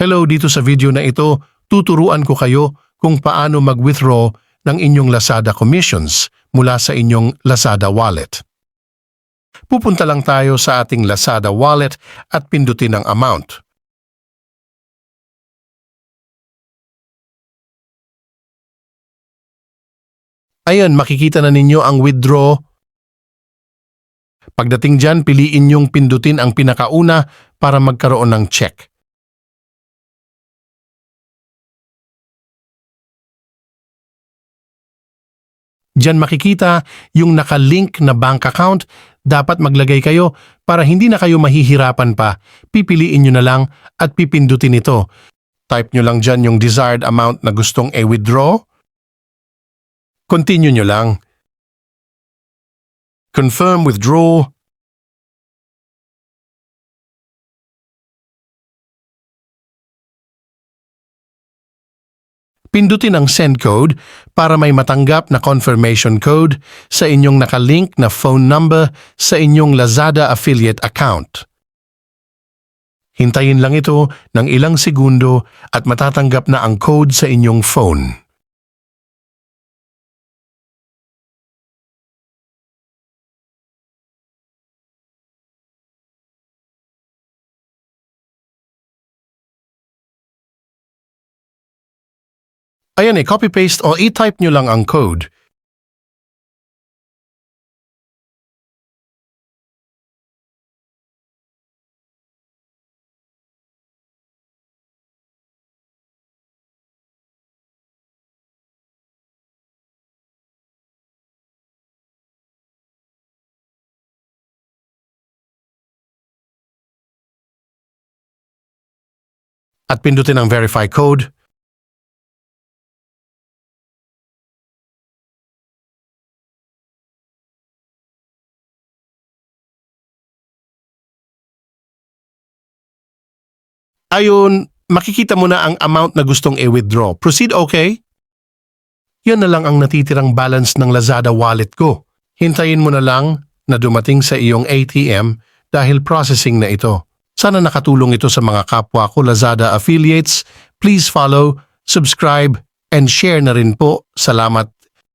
Hello dito sa video na ito, tuturuan ko kayo kung paano mag-withdraw ng inyong Lazada commissions mula sa inyong Lazada wallet. Pupunta lang tayo sa ating Lazada wallet at pindutin ang amount. Ayan, makikita na ninyo ang withdraw. Pagdating dyan, piliin niyong pindutin ang pinakauna para magkaroon ng check. Diyan makikita yung nakalink na bank account. Dapat maglagay kayo para hindi na kayo mahihirapan pa. Pipiliin nyo na lang at pipindutin ito. Type nyo lang dyan yung desired amount na gustong i-withdraw. Continue nyo lang. Confirm withdraw. Pindutin ang send code para may matanggap na confirmation code sa inyong nakalink na phone number sa inyong Lazada affiliate account. Hintayin lang ito ng ilang segundo at matatanggap na ang code sa inyong phone. Ayan eh, copy-paste o i-type nyo lang ang code. At pindutin ang verify code. Ayun, makikita mo na ang amount na gustong i-withdraw. Proceed okay? Yan na lang ang natitirang balance ng Lazada wallet ko. Hintayin mo na lang na dumating sa iyong ATM dahil processing na ito. Sana nakatulong ito sa mga kapwa ko Lazada affiliates. Please follow, subscribe, and share na rin po. Salamat.